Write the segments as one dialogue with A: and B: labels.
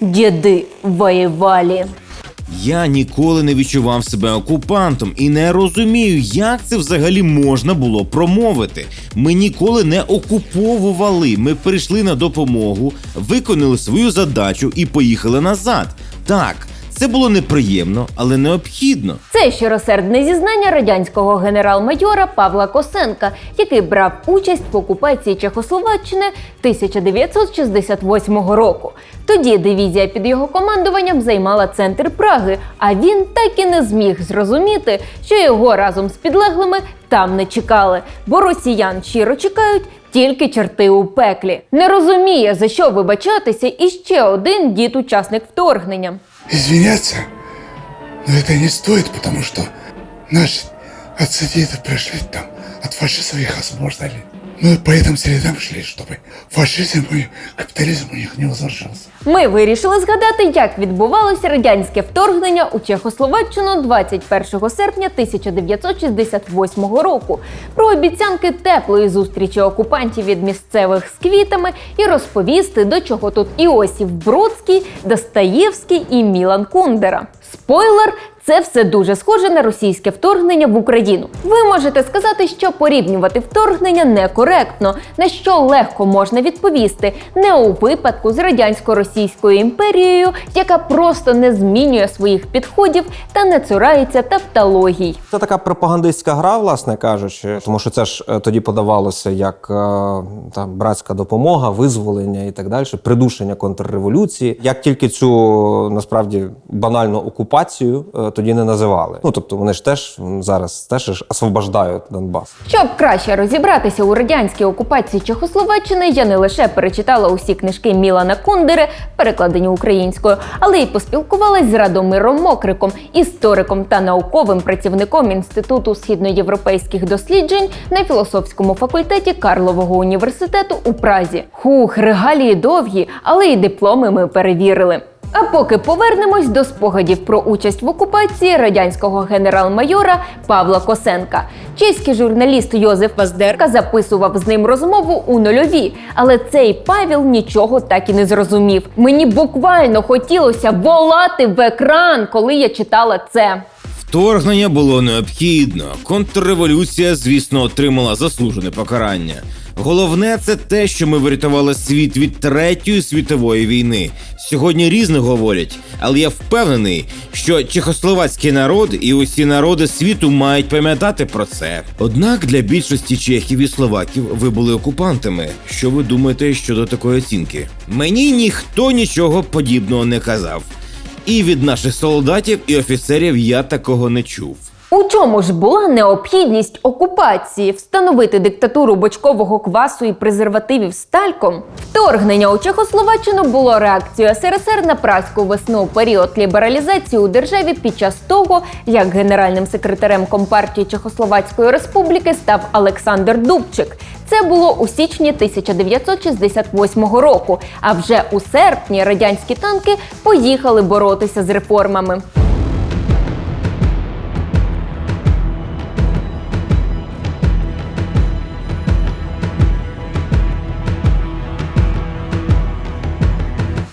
A: діди воювали.
B: Я ніколи не відчував себе окупантом і не розумію, як це взагалі можна було промовити. Ми ніколи не окуповували. Ми прийшли на допомогу, виконали свою задачу і поїхали назад. Так, це було неприємно, але необхідно.
A: Це щиросердне зізнання радянського генерал-майора Павла Косенка, який брав участь в окупації Чехословаччини 1968 року. Тоді дивізія під його командуванням займала центр Праги, а він так і не зміг зрозуміти, що його разом з підлеглими там не чекали, бо росіян щиро чекають. Тільки черти у пеклі не розуміє за що вибачатися і ще один дід-учасник вторгнення
C: извиняться, но это не стоит, потому что наши отцы-деды прошли там от фашизма их освобождали. Мы по этим следам шли, чтобы фашизм и капитализм у них не возвращался.
A: Ми вирішили згадати, як відбувалося радянське вторгнення у Чехословаччину 21 серпня 1968 року. Про обіцянки теплої зустрічі окупантів від місцевих з квітами і розповісти, до чого тут Іосиф Бродський, Достоєвський і Мілан Кундера. Спойлер. це все дуже схоже на російське вторгнення в Україну. Ви можете сказати, що порівнювати вторгнення некоректно, на що легко можна відповісти, не у випадку з радянсько-російською імперією, яка просто не змінює своїх підходів та не цурається тавтологій.
D: Це така пропагандистська гра, власне кажучи, тому що це ж е, тоді подавалося як е, там братська допомога, визволення і так далі, придушення контрреволюції. Як тільки цю насправді банальну окупацію е, тоді не називали. Ну тобто вони ж теж зараз теж освобождають Донбас.
A: Щоб краще розібратися у радянській окупації Чехословаччини, я не лише перечитала усі книжки Мілана Кундери, перекладені українською, але й поспілкувалась з Радомиром Мокриком, істориком та науковим працівником Інституту східноєвропейських досліджень на філософському факультеті Карлового університету у Празі. Хух, регалії довгі, але й дипломи ми перевірили. А поки повернемось до спогадів про участь в окупації радянського генерал-майора Павла Косенка. Чеський журналіст Йозеф Ваздерка записував з ним розмову у нульові, але цей Павел нічого так і не зрозумів. Мені буквально хотілося волати в екран, коли я читала це.
B: Вторгнення було необхідно. Контрреволюція, звісно, отримала заслужене покарання. Головне це те, що ми врятували світ від третьої світової війни. Сьогодні різне говорять, але я впевнений, що чехословацький народ і усі народи світу мають пам'ятати про це. Однак для більшості чехів і словаків ви були окупантами. Що ви думаєте щодо такої оцінки? Мені ніхто нічого подібного не казав. І від наших солдатів і офіцерів я такого не чув.
A: У чому ж була необхідність окупації встановити диктатуру бочкового квасу і презервативів з тальком? Вторгнення у Чехословаччину було реакцією СРСР на праську весну період лібералізації у державі під час того, як генеральним секретарем Компартії Чехословацької Республіки став Олександр Дубчик. Це було у січні 1968 року. А вже у серпні радянські танки поїхали боротися з реформами.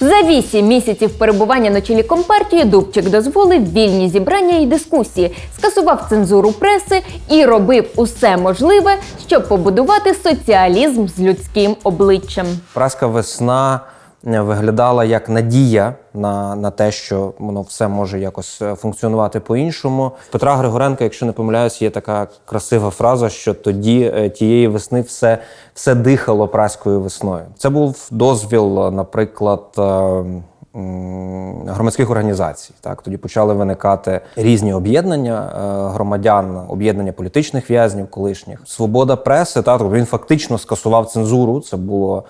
A: За вісім місяців перебування на чолі компартії Дубчик дозволив вільні зібрання і дискусії, скасував цензуру преси і робив усе можливе, щоб побудувати соціалізм з людським обличчям.
D: Праска весна виглядала як надія на, на те, що воно все може якось е, функціонувати по-іншому. Петра Григоренка, якщо не помиляюсь, є така красива фраза, що тоді е, тієї весни все, все дихало праською весною. Це був дозвіл, е, наприклад. е, Громадських організацій так тоді почали виникати різні об'єднання е, громадян, об'єднання політичних в'язнів, колишніх свобода преси. Так тобто він фактично скасував цензуру. Це було е,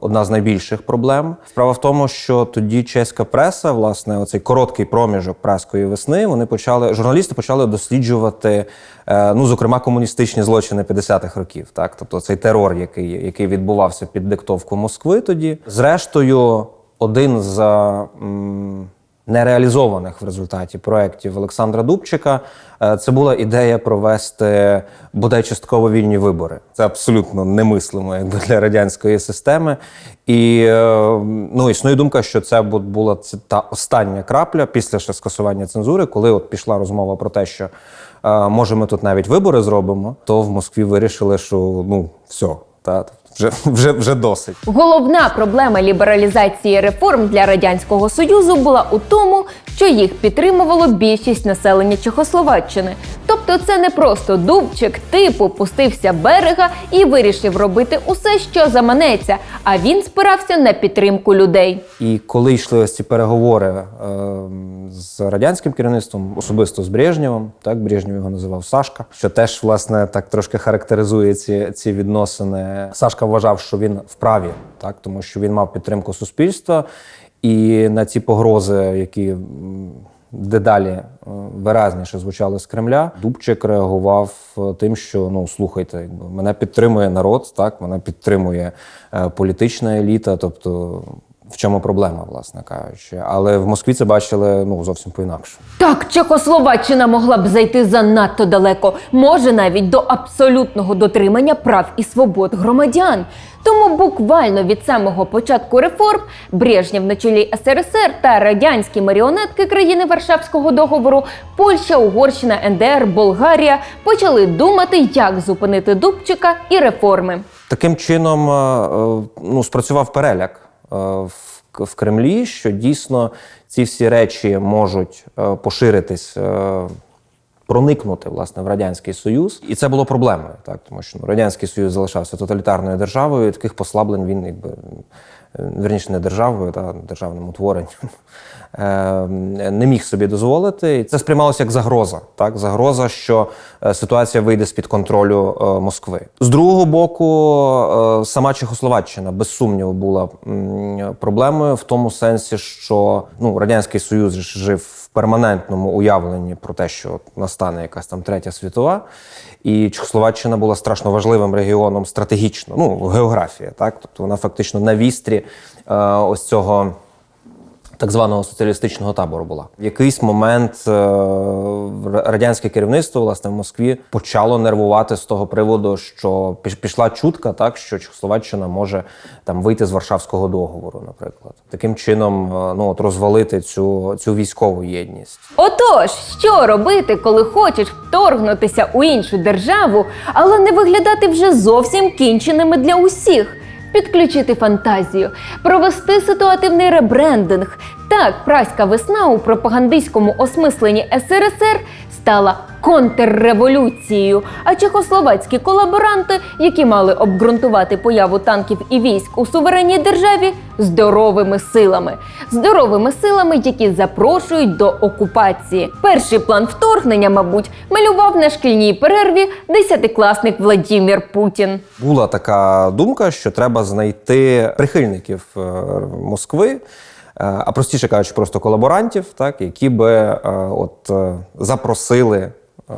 D: одна з найбільших проблем. Справа в тому, що тоді чеська преса, власне, оцей короткий проміжок праської весни, вони почали журналісти почали досліджувати, е, ну зокрема, комуністичні злочини 50-х років. Так, тобто цей терор, який, який відбувався під диктовку Москви тоді. Зрештою, один з м, нереалізованих в результаті проєктів Олександра Дубчика. Е, Це була ідея провести бодай частково вільні вибори. Це абсолютно немислимо якби для радянської системи. І е, ну, існує думка, що це була та остання крапля після ще скасування цензури, коли от пішла розмова про те, що е, може ми тут навіть вибори зробимо, то в Москві вирішили, що ну все, та вже, вже, вже досить.
A: Головна проблема лібералізації реформ для радянського союзу була у тому, що їх підтримувало більшість населення Чехословаччини. Тобто, це не просто дубчик типу пустився берега і вирішив робити усе, що заманеться. А він спирався на підтримку людей.
D: І коли йшли ось ці переговори е, з радянським керівництвом, особисто з Брежнєвим, так Брежнєв його називав Сашка, що теж власне так трошки характеризує ці, ці відносини. Сашка вважав, що він вправі, так тому що він мав підтримку суспільства, і на ці погрози, які дедалі е, виразніше звучали з Кремля, Дубчик реагував е, тим, що ну слухайте, мене підтримує народ, так мене підтримує е, політична еліта, тобто. В чому проблема, власне кажучи, але в Москві це бачили ну зовсім по-інакше.
A: Так, Чехословаччина могла б зайти занадто далеко, може навіть до абсолютного дотримання прав і свобод громадян. Тому буквально від самого початку реформ Брежнєв на чолі СРСР та радянські маріонетки країни Варшавського договору, Польща, Угорщина, НДР, Болгарія почали думати, як зупинити Дубчика і реформи.
D: Таким чином е, е, ну, спрацював переляк в, в Кремлі, що дійсно ці всі речі можуть е, поширитись. е, Проникнути власне в радянський союз, і це було проблемою, так тому що ну, радянський союз залишався тоталітарною державою. і Таких послаблень він якби е, верніше не державою, та державним утворенням е, не міг собі дозволити. І це сприймалося як загроза. Так, загроза, що е, ситуація вийде з під контролю е, Москви. З другого боку, е, сама Чехословаччина без сумніву була проблемою в тому сенсі, що ну радянський союз жив перманентному уявленні про те, що настане якась там третя світова, і Чехословаччина була страшно важливим регіоном стратегічно, ну географія, так тобто вона фактично на вістрі е, ось цього. Так званого соціалістичного табору була в якийсь момент е, радянське керівництво власне в Москві почало нервувати з того приводу, що пішла чутка, так що Чехословаччина може там вийти з Варшавського договору, наприклад, таким чином е, ну от розвалити цю, цю військову єдність.
A: Отож, що робити, коли хочеш вторгнутися у іншу державу, але не виглядати вже зовсім кінченими для усіх? Підключити фантазію, провести ситуативний ребрендинг. Так, праська весна у пропагандистському осмисленні СРСР стала контрреволюцією. А чехословацькі колаборанти, які мали обґрунтувати появу танків і військ у суверенній державі, здоровими силами, здоровими силами, які запрошують до окупації. Перший план вторгнення, мабуть, малював на шкільній перерві десятикласник Владімір Путін.
D: Була така думка, що треба знайти прихильників е, Москви, а простіше кажучи, просто колаборантів, так, які би е, от, е, запросили. Е,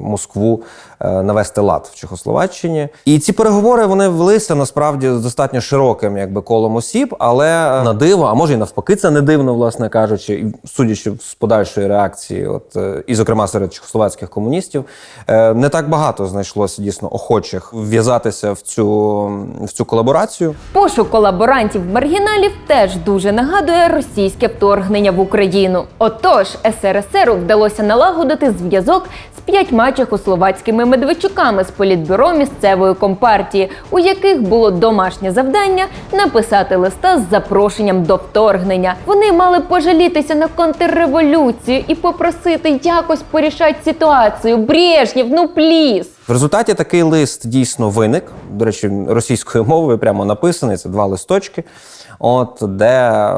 D: Москву е, навести лад в Чехословаччині, і ці переговори вони велися насправді з достатньо широким, якби колом осіб, але на диво, а може і навпаки, це не дивно, власне кажучи, судячи з подальшої реакції, от е, і зокрема серед чехословацьких комуністів, е, не так багато знайшлося дійсно охочих вв'язатися в цю в цю колаборацію.
A: Пошук колаборантів маргіналів теж дуже нагадує російське вторгнення в Україну. Отож, СРСР вдалося налагодити зв'язок з п'ятьма чехословацькими медведчуками з політбюро місцевої компартії, у яких було домашнє завдання написати листа з запрошенням до вторгнення. Вони мали пожалітися на контрреволюцію і попросити якось порішати ситуацію. Брежнєв, ну пліс.
D: В результаті такий лист дійсно виник. До речі, російською мовою прямо написаний. Це два листочки, от де е,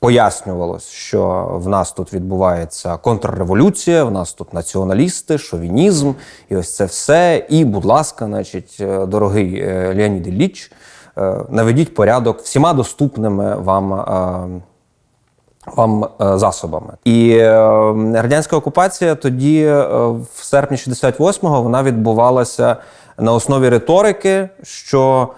D: пояснювалось, що в нас тут відбувається контрреволюція, в нас тут націоналісти, шовінізм, і ось це все. І, будь ласка, значить, е, дорогий е, Леонід Ілліч, е, наведіть порядок всіма доступними вам. вам засобами. І радянська окупація тоді, в серпні 68-го, вона відбувалася на основі риторики, що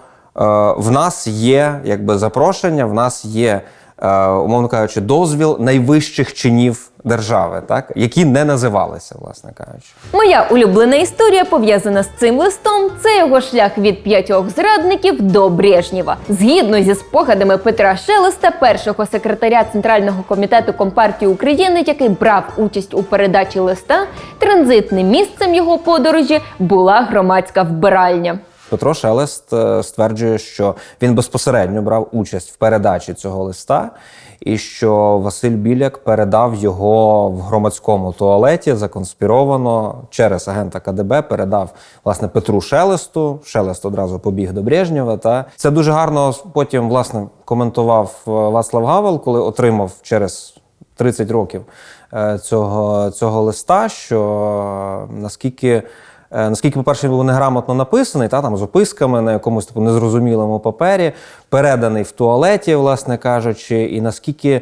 D: в нас є якби запрошення, в нас є. Е, умовно кажучи, дозвіл найвищих чинів держави, так які не називалися, власне кажучи.
A: Моя улюблена історія пов'язана з цим листом. Це його шлях від п'ятьох зрадників до Брежнєва. Згідно зі спогадами Петра Шелеста, першого секретаря Центрального комітету Компартії України, який брав участь у передачі листа, транзитним місцем його подорожі була громадська вбиральня.
D: Петро Шелест е, стверджує, що він безпосередньо брав участь в передачі цього листа, і що Василь Біляк передав його в громадському туалеті законспіровано через агента КДБ. Передав власне Петру Шелесту. Шелест одразу побіг до Брежнєва. Та це дуже гарно потім власне коментував е, Вацлав Гавел, коли отримав через 30 років е, цього, цього листа, що наскільки. Е, Наскільки, по-перше, він був неграмотно написаний, та там з описками на якомусь типу незрозумілому папері, переданий в туалеті, власне кажучи, і наскільки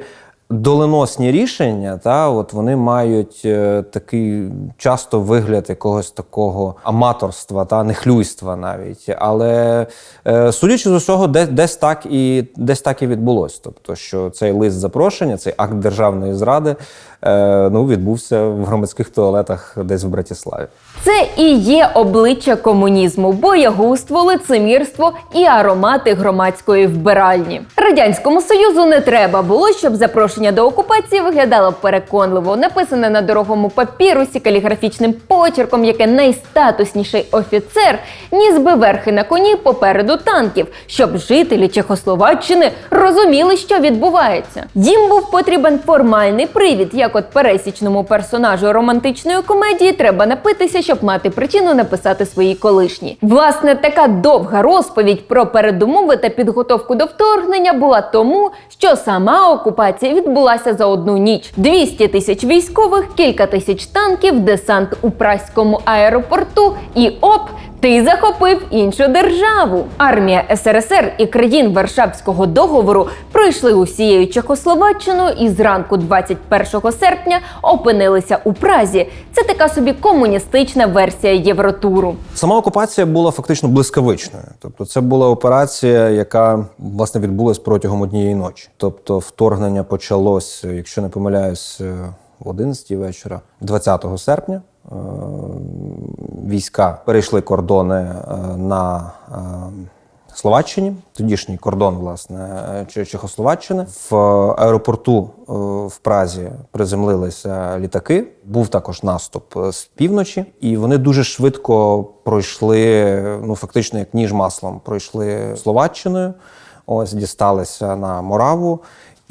D: доленосні рішення, та от вони мають е, такий часто вигляд якогось такого аматорства та нехлюйства навіть. Але е, судячи з усього, десь, десь так і десь так і відбулось. Тобто, що цей лист запрошення, цей акт державної зради, е, ну відбувся в громадських туалетах десь в Братіславі.
A: Це і є обличчя комунізму, боягузтво, лицемірство і аромати громадської вбиральні. Радянському союзу не треба було, щоб запрошення до окупації виглядало переконливо, написане на дорогому папірусі каліграфічним почерком, яке найстатусніший офіцер ніс би верхи на коні попереду танків, щоб жителі Чехословаччини розуміли, що відбувається. Їм був потрібен формальний привід, як от пересічному персонажу романтичної комедії треба напитися, щоб мати причину написати своїй колишній. Власне, така довга розповідь про передумови та підготовку до вторгнення була тому, що сама окупація відбулася за одну ніч: 200 тисяч військових, кілька тисяч танків, десант у праському аеропорту і оп. Ти захопив іншу державу. Армія СРСР і країн Варшавського договору пройшли усією Чехословаччиною і зранку 21 серпня опинилися у Празі. Це така собі комуністична версія Євротуру.
D: Сама окупація була фактично блискавичною. Тобто, це була операція, яка власне відбулась протягом однієї ночі. Тобто, вторгнення почалось, якщо не помиляюсь, в 11 вечора, 20 серпня. Е, Війська перейшли кордони е, на е, Словаччині, тодішній кордон, власне, Чехословаччини. В аеропорту в Празі приземлилися літаки. Був також наступ з півночі, і вони дуже швидко пройшли, ну фактично як ніж маслом, пройшли Словаччиною. Ось дісталися на Мораву.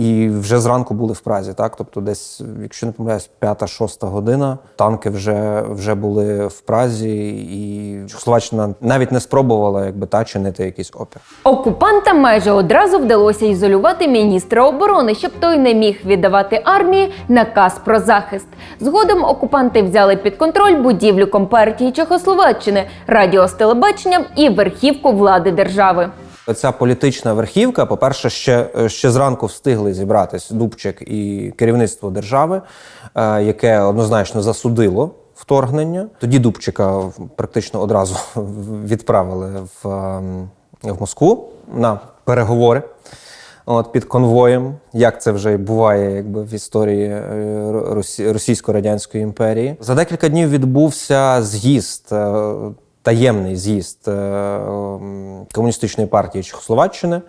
D: І вже зранку були в Празі, так тобто, десь, якщо не помиляюсь, п'ята-шоста година танки вже, вже були в Празі, і Чехословаччина навіть не спробувала якби та чинити якийсь опір.
A: Окупантам майже одразу вдалося ізолювати міністра оборони, щоб той не міг віддавати армії наказ про захист. Згодом окупанти взяли під контроль будівлю компартії Чехословаччини, радіо з телебаченням і верхівку влади держави.
D: Ця політична верхівка, по-перше, ще, ще зранку встигли зібратись Дубчик і керівництво держави, е, яке однозначно засудило вторгнення. Тоді Дубчика практично одразу відправили в, ем, в Москву на переговори. От під конвоєм, як це вже буває якби в історії е, Російсько-радянської імперії. За декілька днів відбувся з'їзд, е, таємний з'їзд е, комуністичної партії Чехословаччини,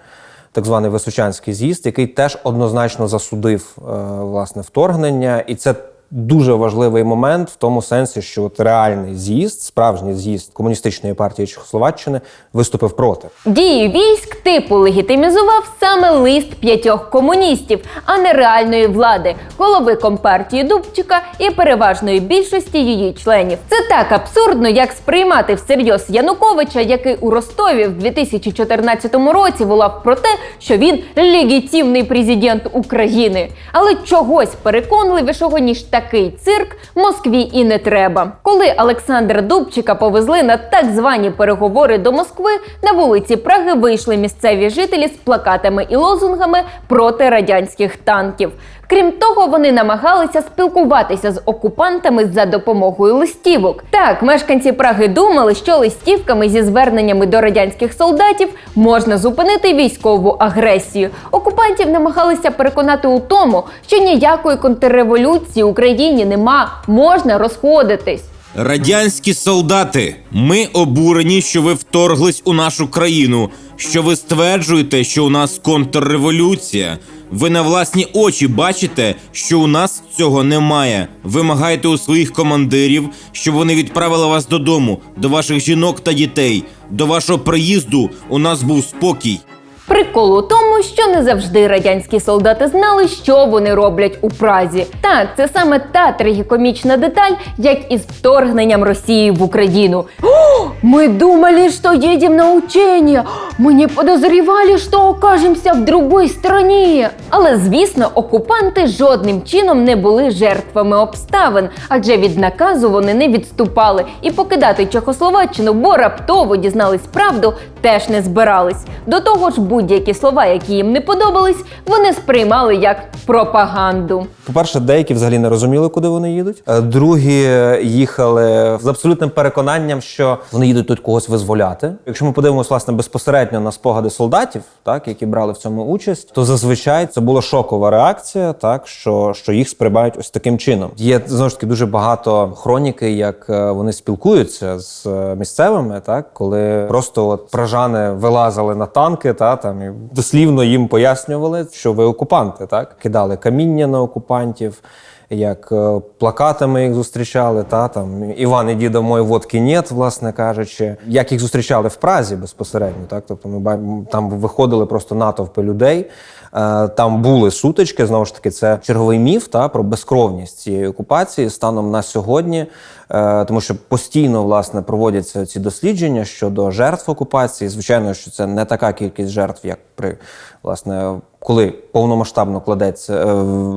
D: так званий Височанський з'їзд, який теж однозначно засудив е, власне вторгнення, і це. Дуже важливий момент в тому сенсі, що от реальний з'їзд, справжній з'їзд комуністичної партії Чехословаччини виступив проти.
A: Дії військ типу легітимізував саме лист п'ятьох комуністів, а не реальної влади, голови компартії Дубчика і переважної більшості її членів. Це так абсурдно, як сприймати всерйоз Януковича, який у Ростові в 2014 році волав про те, що він легітимний президент України. Але чогось переконливішого ніж таке такий цирк Москві і не треба. Коли Олександра Дубчика повезли на так звані переговори до Москви, на вулиці Праги вийшли місцеві жителі з плакатами і лозунгами проти радянських танків. Крім того, вони намагалися спілкуватися з окупантами за допомогою листівок. Так, мешканці Праги думали, що листівками зі зверненнями до радянських солдатів можна зупинити військову агресію. Окупантів намагалися переконати у тому, що ніякої контрреволюції Україні нема, можна розходитись.
B: Радянські солдати, ми обурені, що ви вторглись у нашу країну. Що ви стверджуєте, що у нас контрреволюція. Ви на власні очі бачите, що у нас цього немає. Вимагайте у своїх командирів, щоб вони відправили вас додому, до ваших жінок та дітей. До вашого приїзду у нас був спокій.
A: Прикол у тому, що не завжди радянські солдати знали, що вони роблять у Празі. Так, це саме та трагікомічна деталь, як із вторгненням Росії в Україну. О, ми думали, що їдемо на учення. Ми не подозрівали, що окажемося в другій стороні. Але звісно, окупанти жодним чином не були жертвами обставин, адже від наказу вони не відступали і покидати Чехословаччину, бо раптово дізнались правду, теж не збирались. До того ж, будь-які слова, які їм не подобались, вони сприймали як пропаганду.
D: По-перше, деякі взагалі не розуміли, куди вони їдуть. Е, Другі їхали з абсолютним переконанням, що вони їдуть тут когось визволяти. Якщо ми подивимося власне безпосередньо на спогади солдатів, так які брали в цьому участь, то зазвичай це була шокова реакція, так що, що їх сприймають ось таким чином. Є знову ж таки дуже багато хроніки, як е, вони спілкуються з е, місцевими, так коли просто от пражани вилазили на танки, та там і дослівно їм пояснювали, що ви окупанти, так кидали каміння на окупантів. Як е, плакатами їх зустрічали, та там Іван, іди домой, водки нет, власне кажучи, як їх зустрічали в Празі безпосередньо, так тобто ми там виходили просто натовпи людей. Е, Там були сутички. Знову ж таки, це черговий міф та про безкровність цієї окупації станом на сьогодні, Е, тому що постійно власне проводяться ці дослідження щодо жертв окупації. Звичайно, що це не така кількість жертв, як при власне. Коли повномасштабно кладеться е,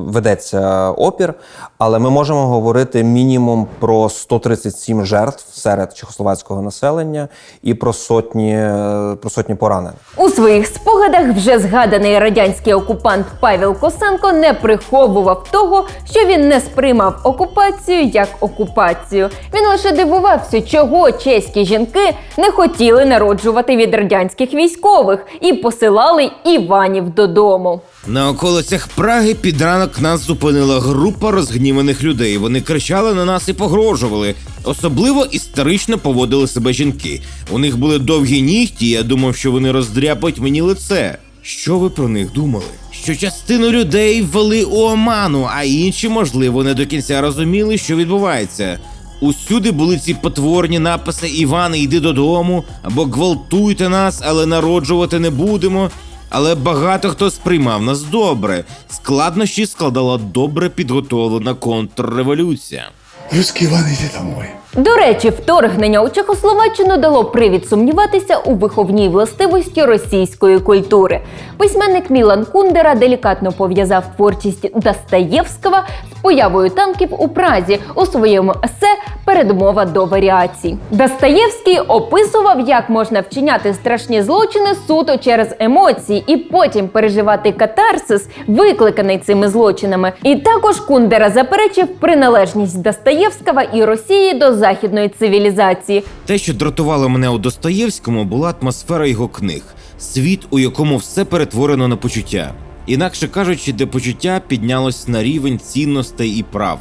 D: ведеться опір, але ми можемо говорити мінімум про 137 жертв серед чехословацького населення і про сотні е, про сотні поранених.
A: У своїх спогадах вже згаданий радянський окупант Павел Косенко не приховував того, що він не сприймав окупацію як окупацію. Він лише дивувався, чого чеські жінки не хотіли народжувати від радянських військових і посилали Іванів додому.
B: На околицях Праги під ранок нас зупинила група розгніваних людей. Вони кричали на нас і погрожували. Особливо історично поводили себе жінки. У них були довгі нігті, я думав, що вони роздряпають мені лице. Що ви про них думали? Що частину людей ввели у оману, а інші, можливо, не до кінця розуміли, що відбувається. Усюди були ці потворні написи Іване, йди додому або гвалтуйте нас, але народжувати не будемо. Але багато хто сприймав нас добре. Складнощі складала добре підготовлена контрреволюція.
C: Русські Иван, иди домой.
A: До речі, вторгнення у Чехословаччину дало привід сумніватися у виховній властивості російської культури. Письменник Мілан Кундера делікатно пов'язав творчість Достоєвського з появою танків у Празі у своєму есе Передмова до варіацій. Достоєвський описував, як можна вчиняти страшні злочини суто через емоції і потім переживати катарсис, викликаний цими злочинами. І також Кундера заперечив приналежність Достоєвського і Росії до західної цивілізації.
B: Те, що дратувало мене у Достоєвському, була атмосфера його книг, світ, у якому все перетворено на почуття. Інакше кажучи, де почуття піднялось на рівень цінностей і прав.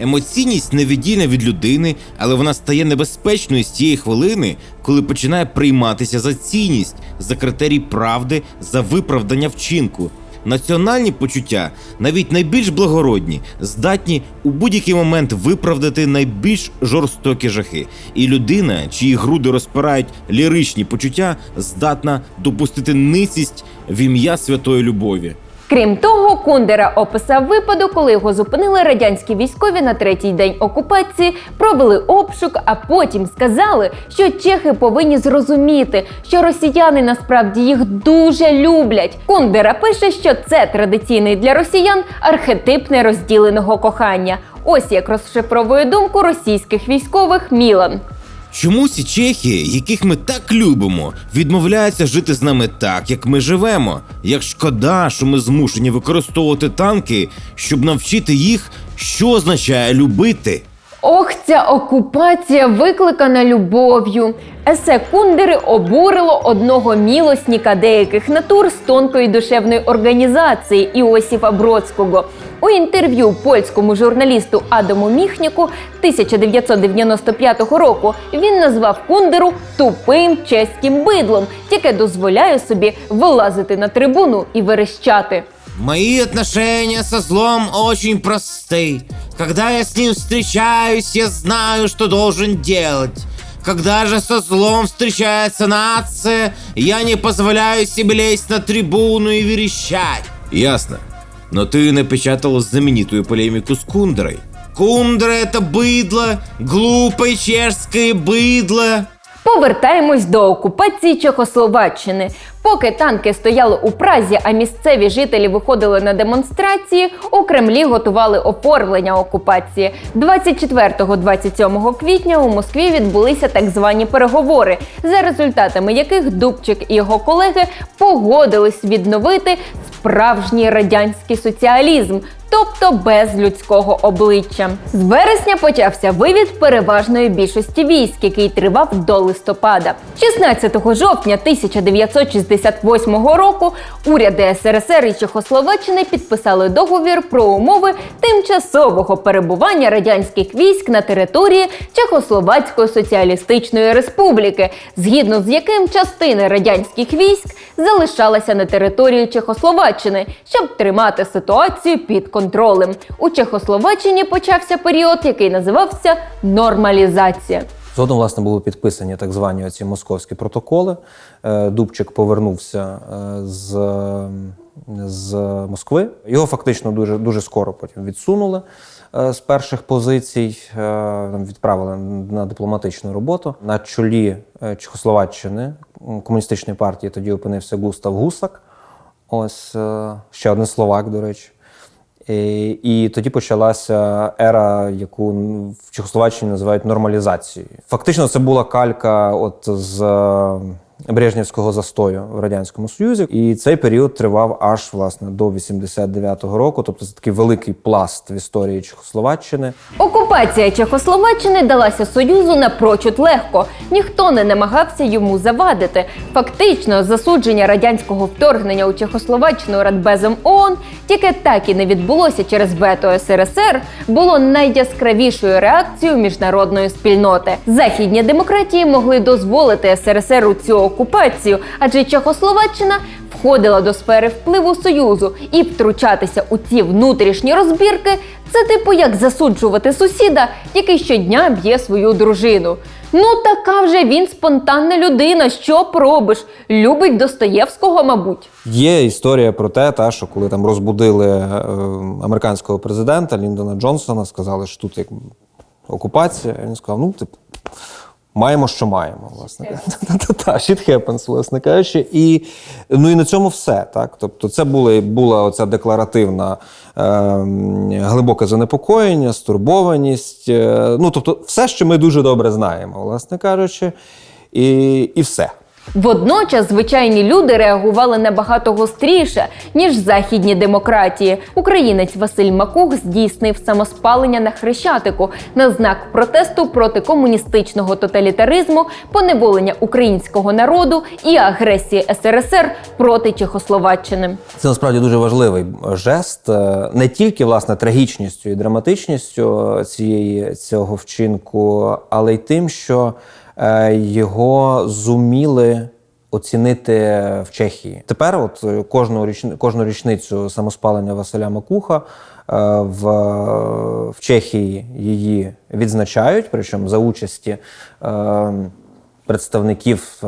B: Емоційність невіддільна від людини, але вона стає небезпечною з тієї хвилини, коли починає прийматися за цінність, за критерій правди, за виправдання вчинку. Національні почуття, навіть найбільш благородні, здатні у будь-який момент виправдати найбільш жорстокі жахи. І людина, чиї груди розпирають ліричні почуття, здатна допустити ницість в ім'я святої любові.
A: Крім того, Кундера описав випадок, коли його зупинили радянські військові на третій день окупації, провели обшук, а потім сказали, що чехи повинні зрозуміти, що росіяни насправді їх дуже люблять. Кундера пише, що це традиційний для росіян архетип нерозділеного кохання. Ось як розшифровує думку російських військових Мілан.
B: Чому ці чехи, яких ми так любимо, відмовляються жити з нами так, як ми живемо? Як шкода, що ми змушені використовувати танки, щоб навчити їх, що означає любити.
A: Ох, ця окупація викликана любов'ю. Есе Кундери обурило одного мілосніка деяких натур з тонкої душевної організації Іосіфа Бродського. У інтерв'ю польському журналісту Адаму Міхніку 1995 року він назвав Кундеру тупим чеським бидлом, яке дозволяє собі вилазити на трибуну і верещати.
B: Мои отношения со злом очень просты. Когда я с ним встречаюсь, я знаю, что должен делать. Когда же со злом встречается нация, я не позволяю себе лезть на трибуну и верещать. Ясно. Но ты напечатал знаменитую полемику с Кундрой. Кундра это быдло, глупое чешское быдло.
A: Повертаємось до окупації Чехословаччини. Поки танки стояли у Празі, а місцеві жителі виходили на демонстрації, у Кремлі готували оформлення окупації. 24-27 квітня у Москві відбулися так звані переговори, за результатами яких Дубчик і його колеги погодились відновити справжній радянський соціалізм. Тобто без людського обличчя. З вересня почався вивід переважної більшості військ, який тривав до листопада. 16 жовтня 1968 року уряди СРСР і Чехословаччини підписали договір про умови тимчасового перебування радянських військ на території Чехословацької соціалістичної республіки, згідно з яким частина радянських військ залишалася на території Чехословаччини, щоб тримати ситуацію під контролем. У Чехословаччині почався період, який називався нормалізація.
D: Згодом, власне, були підписані так звані оці московські протоколи. Е, Дубчик повернувся е, з, з Москви. Його фактично дуже, дуже скоро потім відсунули е, з перших позицій, відправили на дипломатичну роботу. На чолі Чехословаччини комуністичної партії тоді опинився Густав Гусак. Ось ще один словак, до речі. І, і тоді почалася ера, яку в Чехословаччині називають нормалізацією. Фактично, це була калька от з е, Брежнівського застою в радянському союзі, і цей період тривав аж власне до 89-го року. Тобто це такий великий пласт в історії Чехословаччини.
A: Окупація Чехословаччини далася Союзу напрочуд легко. Ніхто не намагався йому завадити. Фактично, засудження радянського вторгнення у Чехословаччину Радбезом ООН, яке так і не відбулося через вето СРСР, було найяскравішою реакцією міжнародної спільноти. Західні демократії могли дозволити СРСР у цю окупацію, адже Чехословаччина входила до сфери впливу Союзу, і втручатися у ці внутрішні розбірки це типу як засуджувати сусіда, який щодня б'є свою дружину. Ну така вже він спонтанна людина. Що пробиш? Любить Достоєвського, мабуть.
D: Є історія про те, та, що коли там розбудили е, американського президента Ліндона Джонсона, сказали, що тут як окупація. Він сказав: ну, типу, маємо, що маємо, власне. Shit happens, власне кажучи. І, ну, і на цьому все. Так? Тобто, це була, була оця декларативна е, глибоке занепокоєння, стурбованість. Е, ну, тобто, все, що ми дуже добре знаємо, власне кажучи, і, і все.
A: Водночас звичайні люди реагували набагато гостріше, ніж західні демократії. Українець Василь Макух здійснив самоспалення на Хрещатику на знак протесту проти комуністичного тоталітаризму, поневолення українського народу і агресії СРСР проти Чехословаччини.
D: Це насправді дуже важливий жест, е, не тільки власне трагічністю і драматичністю цієї цього вчинку, але й тим, що е, його зуміли оцінити в Чехії. Тепер, от е, кожну річ кожну річницю самоспалення Василя Макуха е, в, в Чехії її відзначають, причому за участі. Е, представників е,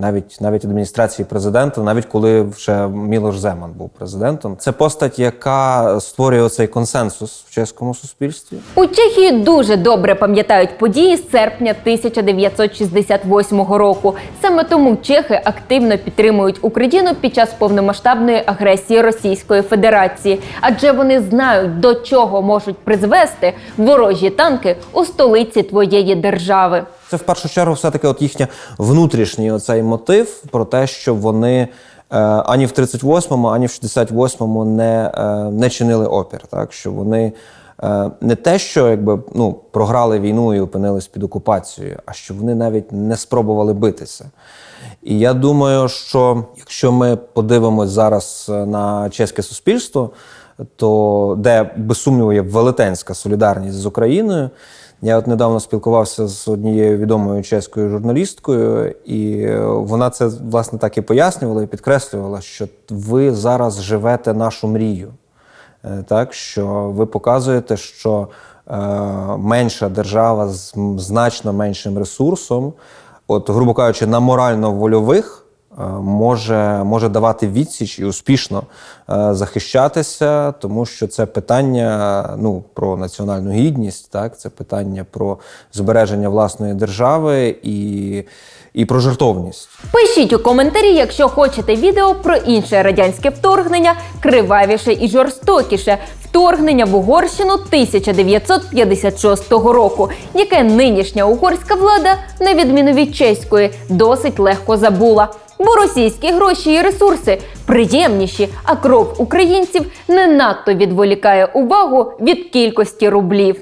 D: навіть навіть адміністрації президента, навіть коли ще Мілош Земан був президентом. Це постать, яка створює цей консенсус в чеському суспільстві.
A: У Чехії дуже добре пам'ятають події з серпня 1968 року. Саме тому чехи активно підтримують Україну під час повномасштабної агресії Російської Федерації, адже вони знають, до чого можуть призвести ворожі танки у столиці твоєї держави.
D: Це в першу чергу все-таки от їхня внутрішній оцей мотив про те, що вони е, ані в 38-му, ані в 68-му не, е, не чинили опір. Так? Що вони е, не те, що якби, ну, програли війну і опинились під окупацією, а що вони навіть не спробували битися. І я думаю, що якщо ми подивимось зараз на чеське суспільство, то де без сумніву є велетенська солідарність з Україною. Я от недавно спілкувався з однією відомою чеською журналісткою, і вона це власне так і пояснювала і підкреслювала, що ви зараз живете нашу мрію. Е, Так, що ви показуєте, що е, менша держава з значно меншим ресурсом, от, грубо кажучи, на морально-вольових може, може давати відсіч і успішно е, захищатися, тому що це питання ну, про національну гідність, так, це питання про збереження власної держави і, і про жертовність.
A: Пишіть у коментарі, якщо хочете відео про інше радянське вторгнення, кривавіше і жорстокіше. Вторгнення в Угорщину 1956 року, яке нинішня угорська влада, на відміну від чеської, досить легко забула. Бо російські гроші і ресурси приємніші, а кров українців не надто відволікає увагу від кількості рублів.